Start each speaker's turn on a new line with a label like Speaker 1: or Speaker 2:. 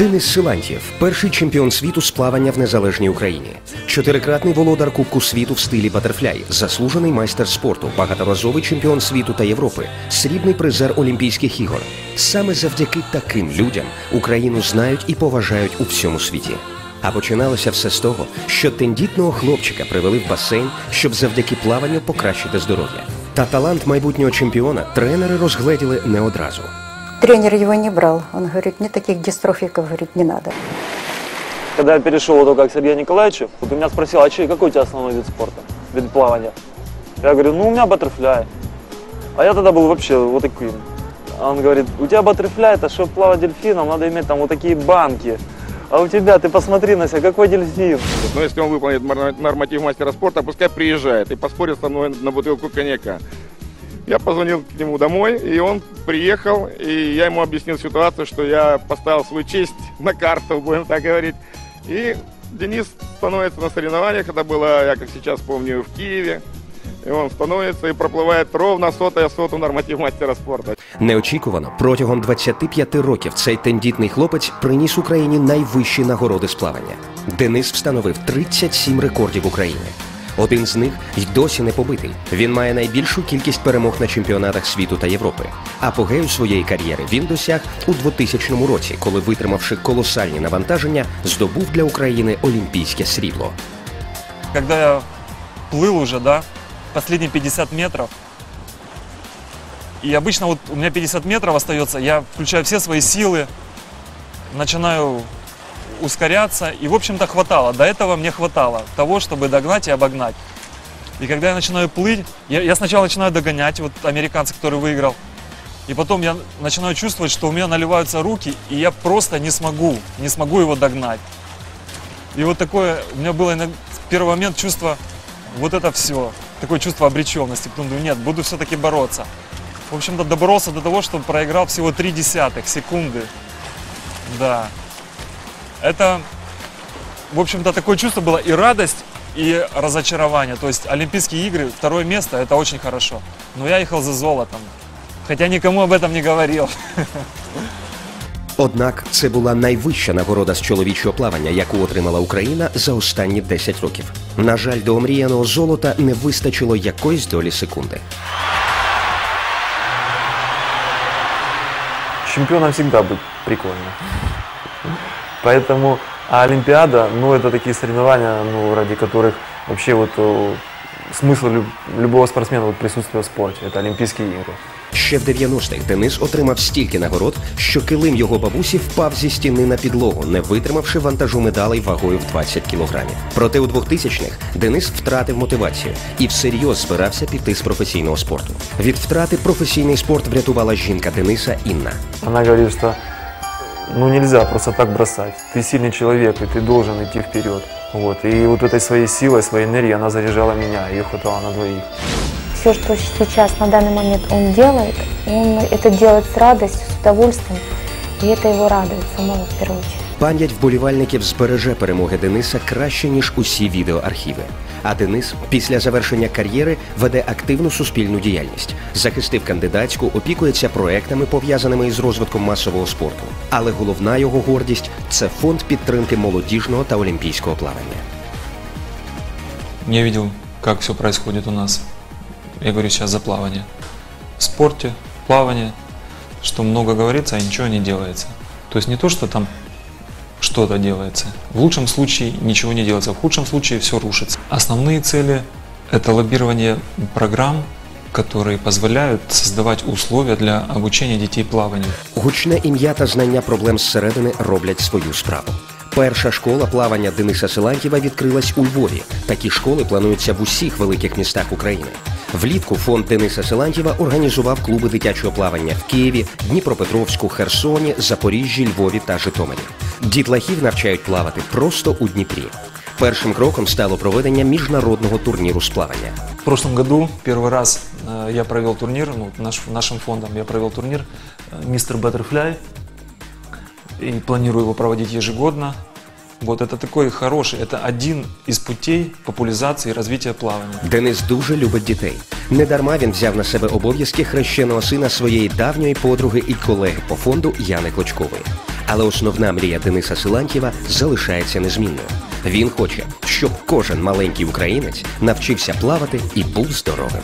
Speaker 1: Денис Силантьєв – перший чемпіон світу з плавання в незалежній Україні, чотирикратний володар Кубку світу в стилі батерфляй, заслужений майстер спорту, багаторазовий чемпіон світу та Європи, срібний призер Олімпійських ігор. Саме завдяки таким людям Україну знають і поважають у всьому світі. А починалося все з того, що тендітного хлопчика привели в басейн, щоб завдяки плаванню покращити здоров'я. Та талант майбутнього чемпіона тренери розгледіли не одразу.
Speaker 2: Тренер его не брал. Он говорит, мне таких дистрофиков, говорит, не надо.
Speaker 3: Когда я перешел вот только к Сергею Николаевичу, вот у меня спросил, а че, какой у тебя основной вид спорта, вид плавания? Я говорю, ну у меня баттерфляй. А я тогда был вообще вот таким. Он говорит, у тебя баттерфляй, это чтобы плавать дельфином, надо иметь там вот такие банки. А у тебя, ты посмотри на себя, какой дельфин.
Speaker 4: Но если он выполнит норматив мастера спорта, пускай приезжает и поспорит со мной на бутылку коньяка. Я позвонил к нему домой, и он приехал, и я ему объяснил ситуацию, что я поставил свою честь на карту, будем так говорить. И Денис становится на соревнованиях, это было, я как сейчас помню, в Киеве. И он становится и проплывает ровно сотая соту норматив мастера спорта.
Speaker 1: Неочікувано протягом 25 років цей тендітний хлопець приніс Україні найвищі нагороди з плавання. Денис встановив 37 рекордів України. Один з них й досі не побитий. Він має найбільшу кількість перемог на чемпіонатах світу та Європи. Апогею своєї кар'єри він досяг у 2000 році, коли, витримавши колосальні навантаження, здобув для України олімпійське срібло.
Speaker 5: Когда я плыл уже, да, последние 50 метров, и обычно вот у меня 50 метров остается, я включаю все свои силы, начинаю Ускоряться, и, в общем-то, хватало. До этого мне хватало того, чтобы догнать и обогнать. И когда я начинаю плыть, я, я сначала начинаю догонять, вот американца, который выиграл, и потом я начинаю чувствовать, что у меня наливаются руки, и я просто не смогу, не смогу его догнать. И вот такое, у меня было в первый момент чувство, вот это все, такое чувство обреченности. Потом думаю, нет, буду все-таки бороться. В общем-то, доборолся до того, что проиграл всего 3 десятых секунды. Да. Это, в общем-то, такое чувство было и радость, и разочарование. То есть Олимпийские игры, второе место, это очень хорошо. Но я ехал за золотом. Хотя никому об этом не говорил.
Speaker 1: Однак це була найвища нагорода з чоловічого плавання, яку отримала Україна за останні 10 років. На жаль, до омріяного золота не вистачило якоїсь долі секунди.
Speaker 6: чемпионом всегда быть прикольно. Поэтому, а Олимпиада, ну, это такие соревнования, ну, ради которых вообще вот э, смысл люб- любого спортсмена вот присутствия в спорте. Это Олимпийские игры.
Speaker 1: Ще в 90-х Денис отримав стільки нагород, що килим його бабусі впав зі стіни на підлогу, не витримавши вантажу медалей вагою в 20 кілограмів. Проте у 2000-х Денис втратив мотивацію і всерйоз збирався піти з професійного спорту. Від втрати професійний спорт врятувала жінка Дениса Інна.
Speaker 6: Она говорит, что ну нельзя просто так бросать. Ты сильный человек, и ты должен идти вперед. Вот. И вот этой своей силой, своей энергией она заряжала меня, ее хватало на двоих.
Speaker 7: Все, что сейчас на данный момент он делает, он это делает с радостью, с удовольствием, и это его радует самого в первую очередь.
Speaker 1: Пам'ять вболівальників збереже перемоги Дениса краще ніж усі відеоархіви. А Денис після завершення кар'єри веде активну суспільну діяльність, захистив кандидатську, опікується проектами, пов'язаними із розвитком масового спорту. Але головна його гордість це фонд підтримки молодіжного та олімпійського плавання.
Speaker 8: Я видел, как все происходит у нас. Я говорю сейчас за плавание. В спорте, плавание, что много говорится, а ничего не делается. То есть не то, что там что-то делается. В лучшем случае ничего не делается, в худшем случае все рушится. Основные цели – это лоббирование программ, которые позволяют создавать условия для обучения детей плаванию.
Speaker 1: Гучне ім'я та знання проблем зсередини роблять свою справу. Перша школа плавання Дениса Силантьєва відкрилась у Львові. Такі школи плануються в усіх великих містах України. Влітку фонд Дениса Силантьєва організував клуби дитячого плавання в Києві, Дніпропетровську, Херсоні, Запоріжжі, Львові та Житомирі. Дітлахів навчають плавати просто у Дніпрі. Першим кроком стало проведення міжнародного турніру з плавання.
Speaker 8: В прошлом году первый раз э, я провел турнир, ну, наш, нашим фондом я провел турнир э, «Мистер Баттерфляй» и планирую его проводить ежегодно. Вот это такой хороший, это один из путей популяризации и развития плавания.
Speaker 1: Денис дуже любить дітей. Недарма він взяв на себе обов'язки хрещеного сина своєї давньої подруги і колеги по фонду Яни Клочкової. Але основна мрія Дениса Силантьєва залишається незмінною. Він хоче, щоб кожен маленький українець навчився плавати і був здоровим.